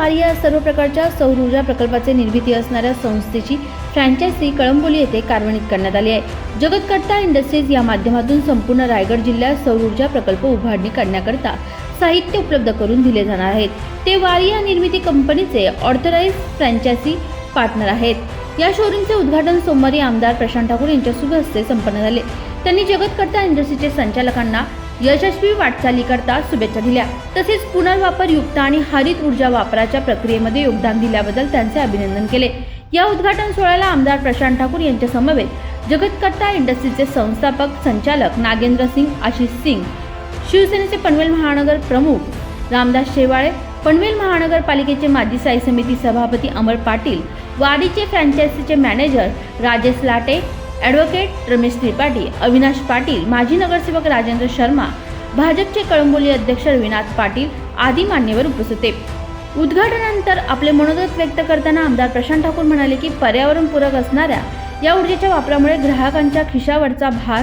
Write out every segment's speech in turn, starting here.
कार्य या सर्व प्रकारच्या सौर ऊर्जा प्रकल्पाचे निर्मिती असणाऱ्या संस्थेची फ्रँचायझी कळंबोली येथे कार्यान्वित करण्यात आली आहे. जगतकट्टा इंडस्ट्रीज या माध्यमातून संपूर्ण रायगड जिल्ह्यात सौर ऊर्जा प्रकल्प उभारणी करण्याकरता साहित्य उपलब्ध करून दिले जाणार आहेत. ते वारिया निर्मिती कंपनीचे ऑर्थराईज फ्रँचायझी पार्टनर आहेत. या शोरूमचे उद्घाटन सोमवारी आमदार प्रशांत ठाकूर यांच्या शुभ हस्ते संपन्न झाले. त्यांनी जगतकर्ता इंडस्ट्रीचे संचालकांना यशस्वी वाटचालीकरता शुभेच्छा दिल्या. तसेच पुनर्वापरयुक्त आणि हरित ऊर्जा वापराच्या प्रक्रियेमध्ये योगदान दिल्याबद्दल त्यांचे अभिनंदन केले. या उद्घाटन सोहळ्याला आमदार प्रशांत ठाकूर यांच्या समवेत जगतकर्ता इंडस्ट्रीजचे संस्थापक संचालक नागेंद्र सिंग आशिष सिंग शिवसेनेचे पनवेल महानगर प्रमुख रामदास शेवाळे पनवेल महानगरपालिकेचे माजी स्थायी समिती सभापती अमर पाटील वाडीचे फ्रँचायझीचे मॅनेजर राजेश लाटे ॲडव्होकेट रमेश त्रिपाठी अविनाश पाटील माजी नगरसेवक राजेंद्र शर्मा भाजपचे कळंबोली अध्यक्ष रविनाथ पाटील आदी मान्यवर उपस्थित होते. उद्घाटनानंतर आपले मनोगत व्यक्त करताना आमदार प्रशांत ठाकूर म्हणाले की पर्यावरणपूरक असणाऱ्या या ऊर्जेच्या वापरामुळे ग्राहकांच्या खिशावरचा भार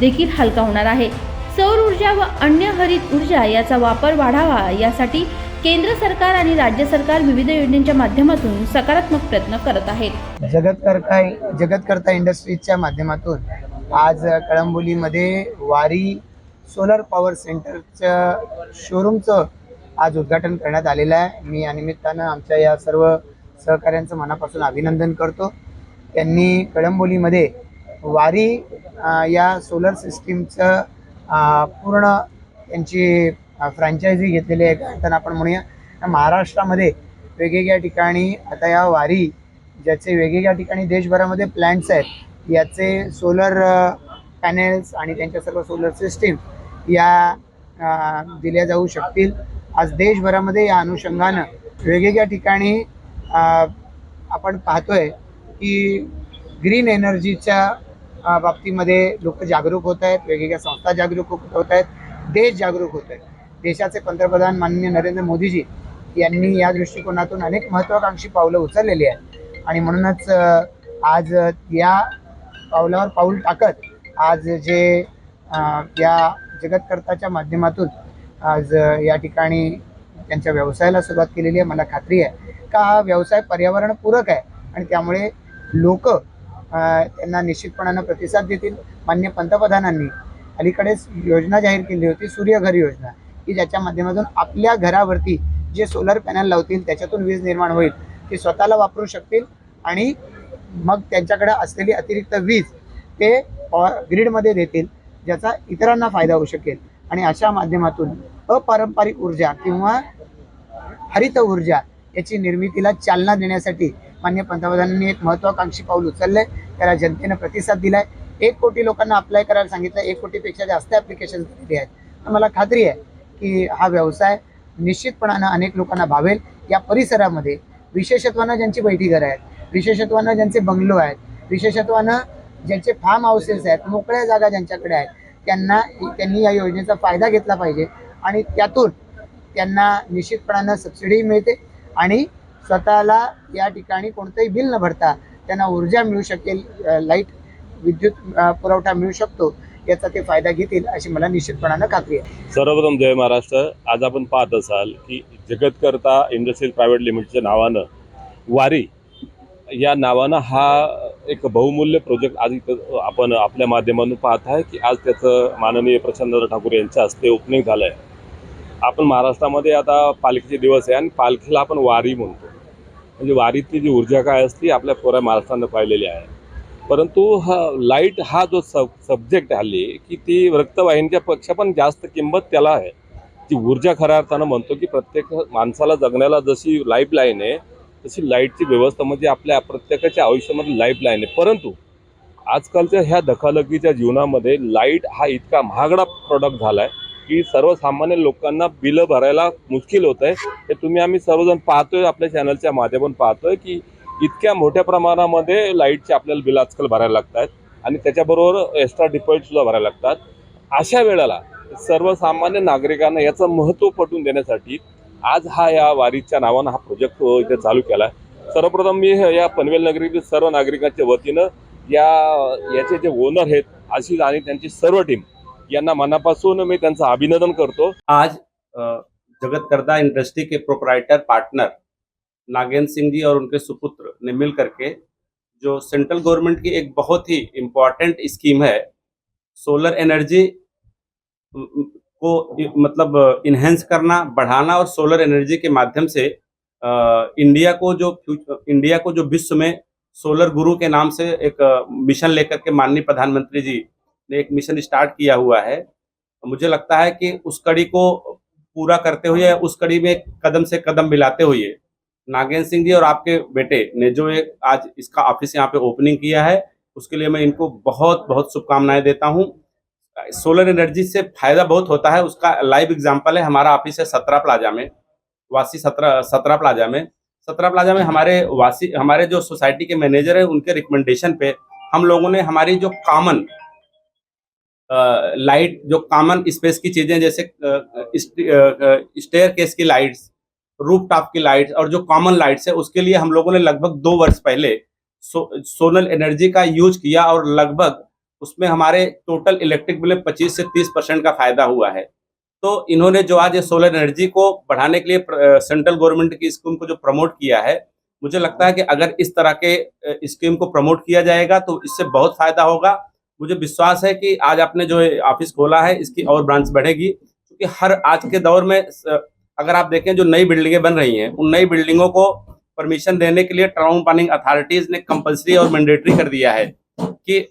देखील हलका होणार आहे. सौर ऊर्जा व अन्य हरित ऊर्जा याचा वापर वाढावा यासाठी केंद्र सरकार आणि राज्य सरकार विविध योजनांच्या माध्यमातून सकारात्मक प्रयत्न करत आहेत. जगतकर्ता जगतकर्ता इंडस्ट्रीजच्या माध्यमातून आज कळंबोलीमध्ये वारी सोलर पॉवर सेंटरच्या शोरूमचं आज उद्घाटन करण्यात आलेलं आहे. मी या निमित्तानं आमच्या या सर्व सहकाऱ्यांचं मनापासून अभिनंदन करतो. त्यांनी कळंबोलीमध्ये वारी या सोलर सिस्टीमचं पूर्ण त्यांची फ्रँचायझी घेतलेली आहे कारण आपण म्हणूया महाराष्ट्रामध्ये वेगवेगळ्या ठिकाणी आता या वारी ज्याचे वेगवेगळ्या ठिकाणी देशभरामध्ये प्लॅन्ट्स आहेत याचे सोलर पॅनेल्स आणि त्यांच्या सर्व सोलर सिस्टीम या दिल्या जाऊ शकतील. आज देशभरामध्ये या अनुषंगानं वेगवेगळ्या ठिकाणी आपण पाहतोय की ग्रीन एनर्जीच्या बाबतीमध्ये लोक जागरूक होत आहेत वेगवेगळ्या संस्था जागरूक होत आहेत देश जागरूक होत आहेत. देशाचे पंतप्रधान माननीय नरेंद्र मोदीजी यांनी या दृष्टिकोनातून अनेक महत्त्वाकांक्षी पावलं उचललेली आहेत. आणि म्हणूनच आज या पावलावर पाऊल टाकत आज जे या जगतकर्ताच्या माध्यमातून आज या ठिकाणी त्यांच्या व्यवसायाला सुरुवात केलेली आहे मला खात्री आहे. का हा व्यवसाय पर्यावरणपूरक आहे? आणि त्यामुळे लोक त्यांना निश्चितपणानं प्रतिसाद देतील. मान्य पंतप्रधानांनी अलीकडेच योजना जाहीर केली होती सूर्यघर योजना. की ज्याच्या माध्यमातून आपल्या घरावरती जे सोलर पॅनल लावतील त्याच्यातून वीज निर्माण होईल. ते स्वतःला वापरू शकतील आणि मग त्यांच्याकडे असलेली अतिरिक्त वीज ते ग्रीडमध्ये देतील ज्याचा इतरांना फायदा होऊ शकेल. आणि अशा माध्यमातून अपारंपरिक ऊर्जा किंवा हरित ऊर्जा याची निर्मितीला चालना देण्यासाठी मान्य पंतप्रधानांनी एक महत्वाकांक्षी पाऊल उचललंय. त्याला जनतेनं प्रतिसाद दिलाय. एक कोटी लोकांना अप्लाय करायला सांगितलं एक कोटीपेक्षा जास्त ॲप्लिकेशन दिले आहेत. तर मला खात्री आहे की हा व्यवसाय निश्चितपणानं अनेक लोकांना भावेल. या परिसरामध्ये विशेषत्वानं ज्यांची बैठीघरं आहेत विशेषत्वानं ज्यांचे बंगलो आहेत विशेषत्वानं ज्यांचे फार्म हाऊसेस आहेत मोकळ्या जागा ज्यांच्याकडे आहेत त्यांना त्यांनी या योजनेचा फायदा घेतला पाहिजे आणि त्यातून त्यांना निश्चितपणानं सबसिडी मिळते आणि स्वतःला या ठिकाणी कोणतंही बिल न भरता त्यांना ऊर्जा मिळू शकेल लाइट विद्युत पुरवठा मिळू शकतो. याचा ते फायदा घेतील अशी मला निश्चितपणानं खात्री आहे. सर्वप्रथम जय महाराष्ट्र. आज आपण पाहत असाल की जगतकर्ता इंडस्ट्रियल प्रायव्हेट लिमिटेडच्या नावानं वारी या नावानं हा एक बहुमूल्य प्रोजेक्ट आज इथं आपण आपल्या माध्यमातून पाहत आहे की आज त्याचं माननीय प्रचंड ठाकूर यांच्या हस्ते ओपनिंग झालं आहे आपण महाराष्ट्रामध्ये आता पालखीचे दिवस आहे आणि पालखीला आपण वारी म्हणतो. म्हणजे वारीतली जी ऊर्जा काय असते आपल्या पुऱ्या महाराष्ट्रानं पाहिलेली आहे. परंतु हा लाइट हा जो सब सब्जेक्ट हल्ली की ती रक्तवाहिनीच्या पेक्षा पण जास्त किंमत त्याला आहे. ती ऊर्जा खऱ्या अर्थानं म्हणतो की प्रत्येक माणसाला जगण्याला जशी लाईफ लाईन आहे तशी लाईटची व्यवस्था म्हणजे आपल्या प्रत्येकाच्या आयुष्यामध्ये लाईफ लाईन आहे. परंतु आजकालच्या ह्या धकालकीच्या जीवनामध्ये लाइट हा इतका महागडा प्रॉडक्ट झाला आहे की सर्वसामान्य लोकांना बिलं भरायला मुश्किल होत आहे हे तुम्ही आम्ही सर्वजण पाहतोय आपल्या चॅनलच्या माध्यमातून पाहतोय की इतक्या मोठ्या प्रमाणामध्ये लाईटचे आपल्याला बिल आजकाल भरायला लागतात आणि त्याच्याबरोबर एक्स्ट्रा डिपॉझिट सुद्धा भरायला लागतात. अशा वेळेला सर्वसामान्य नागरिकांना याचं महत्त्व पटवून देण्यासाठी आज हा या वारीच्या नावानं हा प्रोजेक्ट इथे चालू केला आहे. सर्वप्रथम मी या पनवेल नगरीतील सर्व नागरिकांच्या वतीनं या याचे जे ओनर आहेत आशिष आणि त्यांची सर्व टीम यांना मनापासून मी त्यांचं अभिनंदन करतो. आज जगतकर्ता जगत करता इंडस्ट्री के प्रोपराइटर पार्टनर नागेंद्र सिंह जी और उनके सुपुत्र ने मिल करके जो सेंट्रल गवर्नमेंट की एक बहुत ही इम्पोर्टेंट स्कीम है सोलर एनर्जी को मतलब इन्हेंस करना बढ़ाना और सोलर एनर्जी के माध्यम से अ, इंडिया को जो इंडिया को जो विश्व में सोलर गुरु के नाम से एक मिशन लेकर के माननीय प्रधानमंत्री जी ने एक मिशन स्टार्ट किया हुआ है। मुझे लगता है कि उस कड़ी को पूरा करते हुए उस कड़ी में कदम से कदम मिलाते हुए नागेंद्र सिंह जी और आपके बेटे ने जो एक आज इसका ऑफ़िस यहाँ पे ओपनिंग किया है, उसके लिए मैं इनको बहुत बहुत शुभकामनाएँ देता हूँ। सोलर एनर्जी से फ़ायदा बहुत होता है, उसका लाइव एग्जांपल है, हमारा ऑफ़िस है सत्रह प्लाजा में, वासी सत्रह सत्रह प्लाजा में। सत्रह प्लाजा में हमारे वासी, हमारे जो सोसाइटी के मैनेजर है, उनके रिकमेंडेशन पे हम लोगों ने हमारी जो कॉमन लाइट जो कॉमन स्पेस की चीज़ें, जैसे स्टेयर केस की लाइट्स रूफ टॉप की लाइट्स और जो कॉमन लाइट्स है उसके लिए हम लोगों ने लगभग दो वर्ष पहले सो, सोलर एनर्जी का यूज़ किया और लगभग उसमें हमारे टोटल इलेक्ट्रिक बिल में पच्चीस से तीस परसेंट का फ़ायदा हुआ है। तो इन्होंने जो आज ये सोलर एनर्जी को बढ़ाने के लिए सेंट्रल गवर्नमेंट की स्कीम को जो प्रमोट किया है मुझे लगता है कि अगर इस तरह के स्कीम को प्रमोट किया जाएगा तो इससे बहुत फ़ायदा होगा। मुझे विश्वास है कि आज आपने जो ऑफ़िस खोला है इसकी और ब्रांच बढ़ेगी क्योंकि हर आज के दौर में अगर आप देखें जो नई बिल्डिंगें बन रही हैं, उन नई बिल्डिंगों को परमिशन देने के लिए टाउन प्लानिंग अथॉरिटीज ने कंपलसरी और मैंडेटरी कर दिया है कि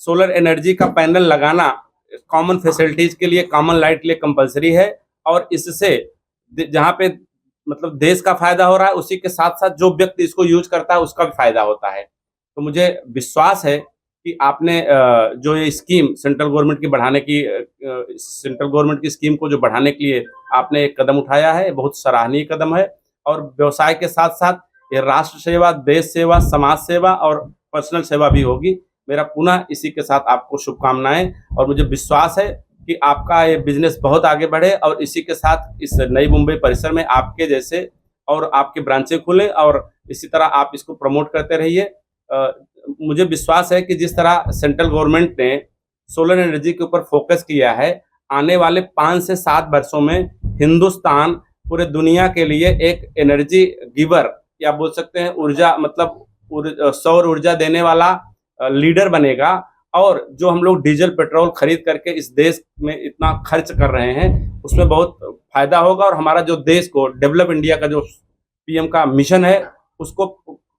सोलर एनर्जी का पैनल लगाना कॉमन फैसिलिटीज़ के लिए कॉमन लाइट के लिए कंपलसरी है और इससे जहाँ पे मतलब देश का फ़ायदा हो रहा है, उसी के साथ साथ जो व्यक्ति इसको यूज़ करता है, उसका भी फ़ायदा होता है। तो मुझे विश्वास है कि आपने जो ये स्कीम सेंट्रल गवर्नमेंट की बढ़ाने की सेंट्रल गवर्नमेंट की स्कीम को जो बढ़ाने के लिए आपने एक कदम उठाया है, बहुत सराहनीय कदम है और व्यवसाय के साथ साथ ये राष्ट्र सेवा, देश सेवा, समाज सेवा और पर्सनल सेवा भी होगी। मेरा पुनः इसी के साथ आपको शुभकामनाएँ और मुझे विश्वास है कि आपका ये बिज़नेस बहुत आगे बढ़े और इसी के साथ इस नई मुंबई परिसर में आपके जैसे और आपके ब्रांचें खुले और इसी तरह आप इसको प्रमोट करते रहिए। मुझे विश्वास है कि जिस तरह सेंट्रल गवर्नमेंट ने सोलर एनर्जी के ऊपर फोकस किया है, आने वाले पाँच से सात वर्षों में हिंदुस्तान पूरे दुनिया के लिए एक एनर्जी गिवर या बोल सकते हैं ऊर्जा मतलब सौर ऊर्जा देने वाला लीडर बनेगा। और जो हम लोग डीजल, पेट्रोल खरीद करके इस देश में इतना खर्च कर रहे हैं, उसमें बहुत फ़ायदा होगा। और हमारा जो देश को, डेवलप इंडिया का जो पीएम का मिशन है, उसको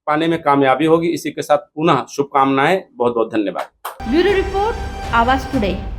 पाने में कामयाबी होगी। इसी के साथ पुनः शुभकामनाएं। बहुत बहुत धन्यवाद। Bureau report Awaaz today.